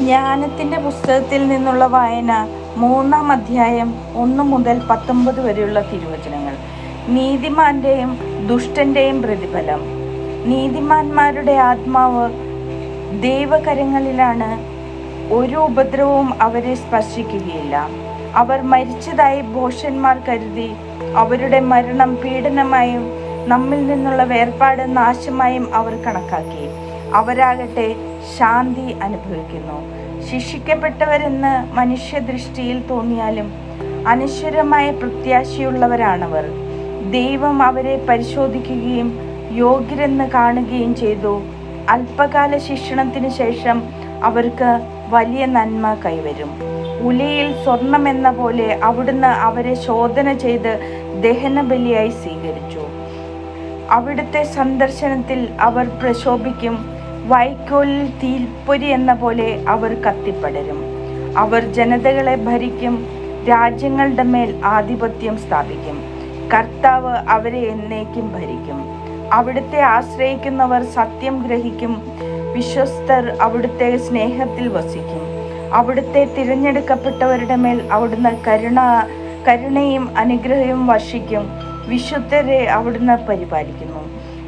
ജ്ഞാനത്തിന്റെ പുസ്തകത്തിൽ നിന്നുള്ള വായന മൂന്നാം അധ്യായം ഒന്ന് മുതൽ പത്തൊമ്പത് വരെയുള്ള തിരുവചനങ്ങൾ. നീതിമാന്റെയും ദുഷ്ടന്റെയും പ്രതിഫലം. നീതിമാന്മാരുടെ ആത്മാവ് ദൈവകരങ്ങളിലാണ്. ഒരു ഉപദ്രവവും അവരെ സ്പർശിക്കുകയില്ല. അവർ മരിച്ചതായി ഭോഷന്മാർ കരുതി അവരുടെ മരണം പീഡനമായും നമ്മിൽ നിന്നുള്ള വേർപാട് നാശമായും അവർ കണക്കാക്കി. അവരാകട്ടെ ശാന്തി അനുഭവിക്കുന്നു. ശിക്ഷിക്കപ്പെട്ടവരെന്ന് മനുഷ്യദൃഷ്ടിയിൽ തോന്നിയാലും അനശ്വരമായ പ്രത്യാശയുള്ളവരാണവർ. ദൈവം അവരെ പരിശോധിക്കുകയും യോഗ്യരെന്ന് കാണുകയും ചെയ്തു. അല്പകാല ശിക്ഷണത്തിന് ശേഷം അവർക്ക് വലിയ നന്മ കൈവരും. ഉലയിൽ സ്വർണമെന്ന പോലെ അവിടുന്ന് അവരെ ശോധന ചെയ്ത് ദഹനബലിയായി സ്വീകരിച്ചു. അവിടുത്തെ സന്ദർശനത്തിൽ അവർ പ്രശോഭിക്കും. വൈക്കോലിൽ തീൽപ്പൊരി എന്ന പോലെ അവർ കത്തിപ്പടരും. അവർ ജനതകളെ ഭരിക്കും രാജ്യങ്ങളുടെ മേൽ ആധിപത്യം സ്ഥാപിക്കും. കർത്താവ് അവരെ എന്നേക്കും ഭരിക്കും. അവിടുത്തെ ആശ്രയിക്കുന്നവർ സത്യം ഗ്രഹിക്കും വിശ്വസ്തർ അവിടുത്തെ സ്നേഹത്തിൽ വസിക്കും. അവിടുത്തെ തിരഞ്ഞെടുക്കപ്പെട്ടവരുടെ മേൽ അവിടുന്ന് കരുണ കരുണയും അനുഗ്രഹവും വർഷിക്കും. വിശുദ്ധരെ അവിടുന്ന് പരിപാലിക്കുന്നു.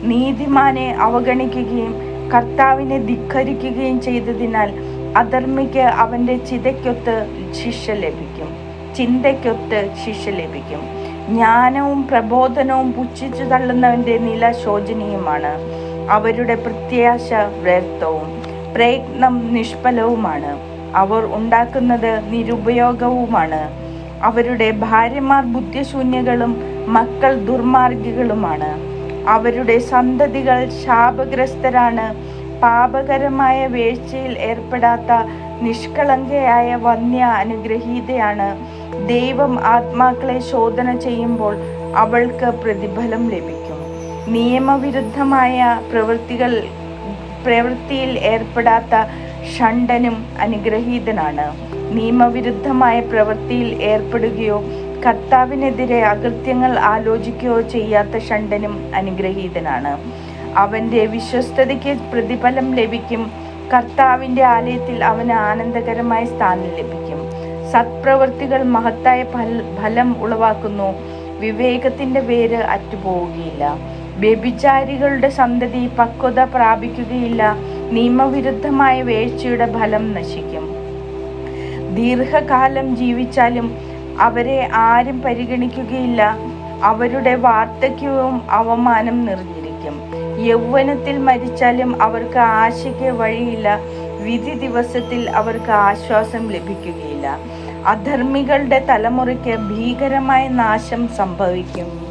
നീതിമാനെ അവഗണിക്കുകയും കർത്താവിനെ ധിക്കരിക്കുകയും ചെയ്തതിനാൽ അധർമ്മിക്ക് അവന്റെ ചിതയ്ക്കൊത്ത് ശിക്ഷ ലഭിക്കും. ചിന്തയ്ക്കൊത്ത് ശിക്ഷ ലഭിക്കും. ജ്ഞാനവും പ്രബോധനവും പുച്ഛിച്ചു തള്ളുന്നവന്റെ നില ശോചനീയമാണ്. അവരുടെ പ്രത്യാശ വ്യർത്ഥവും പ്രയത്നം നിഷ്ഫലവുമാണ്. അവർ ഉണ്ടാക്കുന്നത് നിരുപയോഗവുമാണ്. അവരുടെ ഭാര്യമാർ ബുദ്ധിശൂന്യകളും മക്കൾ ദുർമാർഗികളുമാണ്. അവരുടെ സന്തതികൾ ശാപഗ്രസ്തരാണ്. പാപകരമായ വീഴ്ചയിൽ ഏർപ്പെടാത്ത നിഷ്കളങ്കയായ വന്യ അനുഗ്രഹീതയാണ്. ദൈവം ആത്മാക്കളെ ശോധന ചെയ്യുമ്പോൾ അവൾക്ക് പ്രതിഫലം ലഭിക്കും. നിയമവിരുദ്ധമായ പ്രവൃത്തികൾ പ്രവൃത്തിയിൽ ഏർപ്പെടാത്ത ഷണ്ടനും അനുഗ്രഹീതനാണ്. നിയമവിരുദ്ധമായ പ്രവൃത്തിയിൽ ഏർപ്പെടുകയോ കർത്താവിനെതിരെ അകൃത്യങ്ങൾ ആലോചിക്കുകയോ ചെയ്യാത്ത ഷണ്ടനും അനുഗ്രഹീതനാണ്. അവന്റെ വിശ്വസ്തതയ്ക്ക് പ്രതിഫലം ലഭിക്കും. കർത്താവിന്റെ ആലയത്തിൽ അവന് ആനന്ദകരമായ സ്ഥാനം ലഭിക്കും. സത്പ്രവൃത്തികൾ മഹത്തായ ഫല ഉളവാക്കുന്നു. വിവേകത്തിന്റെ പേര് അറ്റുപോവുകയില്ല. വ്യഭിചാരികളുടെ സന്തതി പക്വത പ്രാപിക്കുകയില്ല. നിയമവിരുദ്ധമായ വേഴ്ചയുടെ ഫലം നശിക്കും. ദീർഘകാലം ജീവിച്ചാലും അവരെ ആരും പരിഗണിക്കുകയില്ല. അവരുടെ വാർദ്ധക്യവും അവമാനം നിറഞ്ഞിരിക്കും. യൗവനത്തിൽ മരിച്ചാലും അവർക്ക് ആശയ്ക്ക് വഴിയില്ല. വിധി ദിവസത്തിൽ അവർക്ക് ആശ്വാസം ലഭിക്കുകയില്ല. അധർമ്മികളുടെ തലമുറയ്ക്ക് ഭീകരമായ നാശം സംഭവിക്കും.